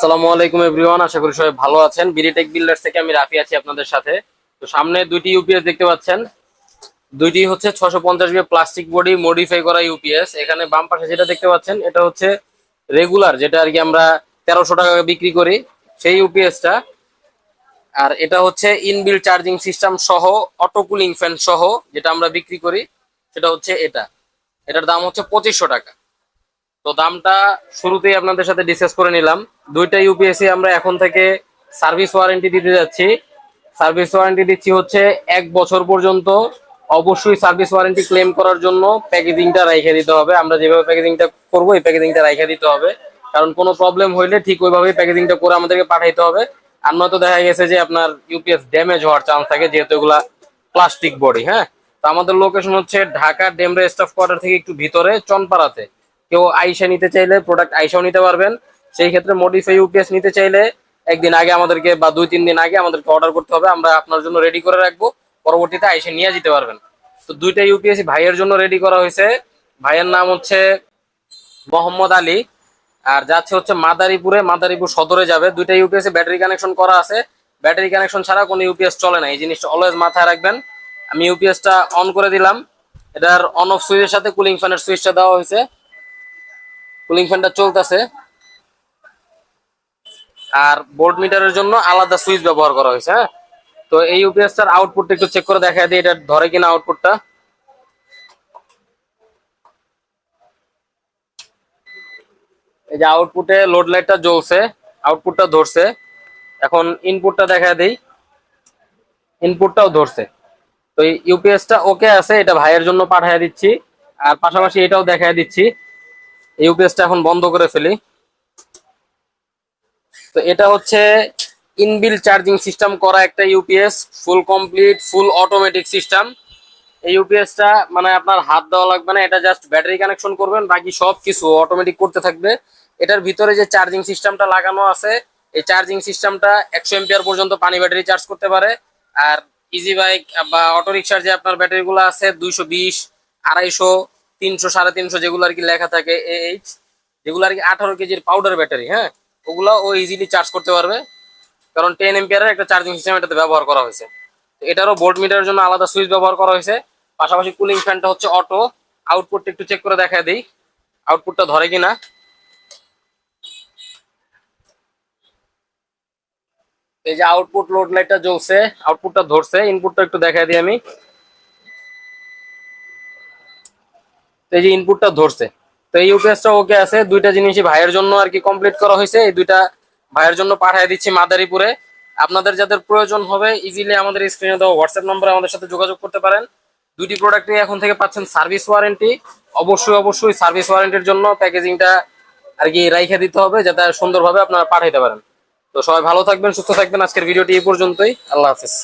আসসালামু আলাইকুম এভরিওয়ান, আশা করি সবাই ভালো আছেন। বিডিটেক বিল্ডার্স থেকে আমি রাফি আছি আপনাদের সাথে। তো সামনে দুইটি ইউপিএস দেখতে পাচ্ছেন। দুইটি হচ্ছে ছশো পঞ্চাশ বি প্লাস্টিক বডি মডিফাই করা ইউপিএস এখানে বাম পাশে যেটা দেখতে পাচ্ছেন, এটা হচ্ছে রেগুলার যেটা আর কি আমরা তেরোশো টাকা বিক্রি করি, সেই ইউপিএসটা আর এটা হচ্ছে ইনবিল চার্জিং সিস্টেম সহ অটো কুলিং ফ্যান সহ, যেটা আমরা বিক্রি করি, সেটা হচ্ছে এটা। এটার দাম হচ্ছে পঁচিশশো টাকা। তো দামটা শুরুতেই আপনাদের সাথে ডিসকাস করে নিলাম। দুইটা ইউপিএসসি আমরা এখন থেকে সার্ভিস ওয়ারেন্টি দিতে যাচ্ছি। সার্ভিস ওয়ারেন্টি দিচ্ছি হচ্ছে এক বছর পর্যন্ত। অবশ্যই সার্ভিস ওয়ারেন্টি ক্লেম করার জন্য প্যাকেজিংটা রাইখে দিতে হবে। আমরা যেভাবে প্যাকেজিংটা করব, এই প্যাকেজিংটা রাইখে দিতে হবে। কারণ কোনো প্রবলেম হইলে ঠিক ওইভাবেই প্যাকেজিংটা করে আমাদেরকে পাঠাইতে হবে। আর নয়তো দেখা গেছে যে আপনার ইউপিএস ড্যামেজ হওয়ার চান্স থাকে, যেহেতু এগুলা প্লাস্টিক বডি হ্যাঁ? তো আমাদের লোকেশন হচ্ছে ঢাকা ডেমরে স্টাফ কোয়ার্টার থেকে একটু ভিতরে, চনপাড়াতে। কেউ আইসা নিতে চাইলে প্রোডাক্ট আইসাও নিতে পারবেন। সেই ক্ষেত্রে মডিফাই ইউপিএস নিতে চাইলে একদিন আগে আমাদেরকে বা দুই, তিন দিন আগে আমাদেরকে অর্ডার করতে হবে। আমরা আপনার জন্য রেডি করে রাখব। পরবর্তীতে আইসে নিয়ে যেতে পারবেন। তো দুইটা ইউপিএসি ভাইয়ের জন্য রেডি করা হয়েছে। ভাইয়ের নাম হচ্ছে মোহাম্মদ আলী। আর যাচ্ছে হচ্ছে মাদারীপুরে। মাদারীপুর সদরে যাবে। দুইটা ইউপিএসি ব্যাটারি কানেকশন করা আছে। ব্যাটারি কানেকশন ছাড়া কোনো ইউপিএস চলে না। এই জিনিসটা অলওয়েজ মাথায় রাখবেন। আমি ইউপিএসটা অন করে দিলাম। এটার অন অফ সুইচের সাথে কুলিং ফ্যানের সুইচটা দেওয়া হয়েছে। কুলিং ফ্যানটা চলতেছে। আর বোর্ড মিটারের জন্য আলাদা সুইচ ব্যবহার করা হয়েছে হ্যাঁ? তো এই ইউপিএসটার আউটপুটটা একটু চেক করে দেখা দিই, এটা ধরে কিনা আউটপুটটা এই যে আউটপুটে লোড লাইটটা জ্বলছে আউটপুটটা ধরছে। এখন ইনপুটটা দেখা দেই ইনপুটটাও ধরছে। তো ইউপিএসটা ওকে আছে, এটা ভাইয়ের জন্য পাঠিয়ে দিচ্ছি। আর পাশাপাশি এটাও দেখা দিচ্ছি। ইউপিএসটা এখন বন্ধ করে ফেলি। তো এটা হচ্ছে ইনবিল চার্জিং সিস্টেম করা একটা UPS, full complete, full automatic system. এই ইউপিএসটা মানে আপনার হাত দেওয়া লাগবে না, এটা জাস্ট ব্যাটারি কানেকশন করবেন, বাকি সব কিছু অটোমেটিক করতে থাকবে। এটার ভিতরে যে চার্জিং সিস্টেমটা লাগানো আছে, এই চার্জিং সিস্টেমটা একশো এম্পিয়ার পর্যন্ত পানি ব্যাটারি চার্জ করতে পারে। আর ইজি বাইক বা অটো রিক্সার যে আপনার ব্যাটারিগুলো আছে, দুইশো বিশ, আড়াইশো তিনশো, সাড়ে তিনশো যেগুলো আর কি লেখা থাকে এইচ যেগুলো আর কি আঠারো কেজির পাউডার ব্যাটারি হ্যাঁ? ওগুলো ও ইজিলি চার্জ করতে পারবে। কারণ টেন এম্পিয়ারের একটা চার্জিং সিস্টেম এটাতে ব্যবহার করা হয়েছে। এটারও বোর্ড মিটারের জন্য আলাদা সুইচ ব্যবহার করা হয়েছে। পাশাপাশি কুলিং ফ্যানটা হচ্ছে অটো আউটপুটটা একটু চেক করে দেখা দিই। আউটপুটটা ধরে কিনা। এই যে আউটপুট লোড লাইটটা জ্বলছে আউটপুটটা ধরছে ইনপুটটা একটু দেখা দিই আমি। এই যে ইনপুটটা ধরছে, তো এই ইউপিএসটা ওকে আছে। দুইটা জিনিসই ভাইয়ের জন্য আর কি কমপ্লিট করা হয়েছে। এই দুইটা ভাইয়ের জন্য পাঠিয়ে দিচ্ছি মাদারীপুরে। আপনাদের যাদের প্রয়োজন হবে ইজিলি আমাদের স্ক্রিনে দেওয়া হোয়াটসঅ্যাপ নম্বরে আমাদের সাথে যোগাযোগ করতে পারেন। দুইটি প্রোডাক্ট এখন থেকে পাচ্ছেন সার্ভিস ওয়ারেন্টি অবশ্যই অবশ্যই সার্ভিস ওয়ারেন্টির জন্য প্যাকেজিংটা আর কি রাইখে দিতে হবে, যাতে সুন্দরভাবে আপনারা পাঠাইতে পারেন। তো সবাই ভালো থাকবেন, সুস্থ থাকবেন। আজকের ভিডিওটি এই পর্যন্তই। আল্লাহ হাফিজ।